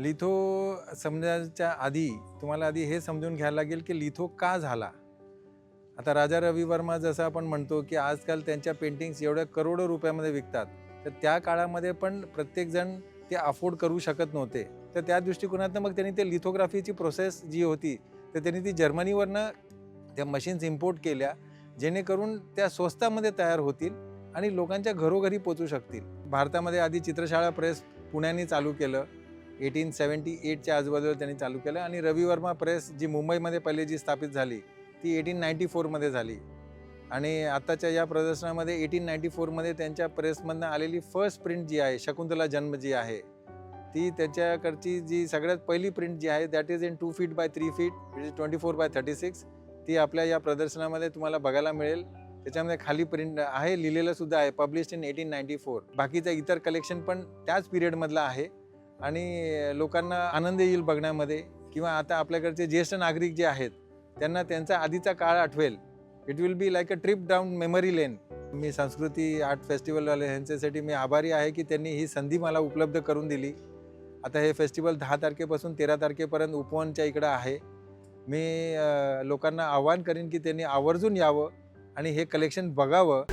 Litho समजायच्या आधी तुम्हाला आधी हे समजून घ्यायला लागेल की लिथो का झाला? आता राजा रवी वर्मा जसं आपण म्हणतो की आजकाल त्यांच्या पेंटिंग्स एवढ्या करोडो रुपयामध्ये विकतात. तर त्या काळामध्ये पण प्रत्येकजण ते अफोर्ड करू शकत नव्हते. तर त्या दृष्टिकोनातनं मग त्यांनी ते लिथोग्राफीची प्रोसेस जी होती तर त्यांनी ती जर्मनीवरनं त्या मशीन्स इम्पोर्ट केल्या जेणेकरून त्या स्वस्तामध्ये तयार होतील आणि लोकांच्या घरोघरी पोचू शकतील. भारतामध्ये आधी चित्रशाळा प्रेस पुण्याने चालू केलं. एटीन सेवन्टी एटच्या आजूबाजूला त्यांनी चालू केलं आणि रवी वर्मा प्रेस जी मुंबईमध्ये पहिले जी स्थापित झाली ती एटीन नाईन्टी फोरमध्ये झाली. आणि आत्ताच्या या प्रदर्शनामध्ये एटीन नाईन्टी फोरमध्ये त्यांच्या प्रेसमधनं आलेली फर्स्ट प्रिंट जी आहे शकुंतला जन्म जी आहे ती त्याच्याकडची जी सगळ्यात पहिली प्रिंट जी आहे that is in two feet by three feet it is twenty four by thirty six ती आपल्या या प्रदर्शनामध्ये तुम्हाला बघायला मिळेल. त्याच्यामध्ये खाली प्रिंट आहे लिहिलेलं सुद्धा आहे publish in eighteen ninety four बाकीचं इतर कलेक्शन पण त्याच पिरियडमधलं आहे. आणि लोकांना आनंद येईल बघण्यामध्ये किंवा आता आपल्याकडचे ज्येष्ठ नागरिक जे आहेत त्यांना त्यांचा आधीचा काळ आठवेल. It will be like a trip down memory lane मी संस्कृती आर्ट फेस्टिवलवाले ह्यांच्यासाठी मी आभारी आहे की त्यांनी ही संधी मला उपलब्ध करून दिली. आता हे फेस्टिवल दहा तारखेपासून तेरा तारखेपर्यंत उपवनच्या इकडं आहे. मी लोकांना आवाहन करेन की त्यांनी आवर्जून यावं आणि हे कलेक्शन बघावं.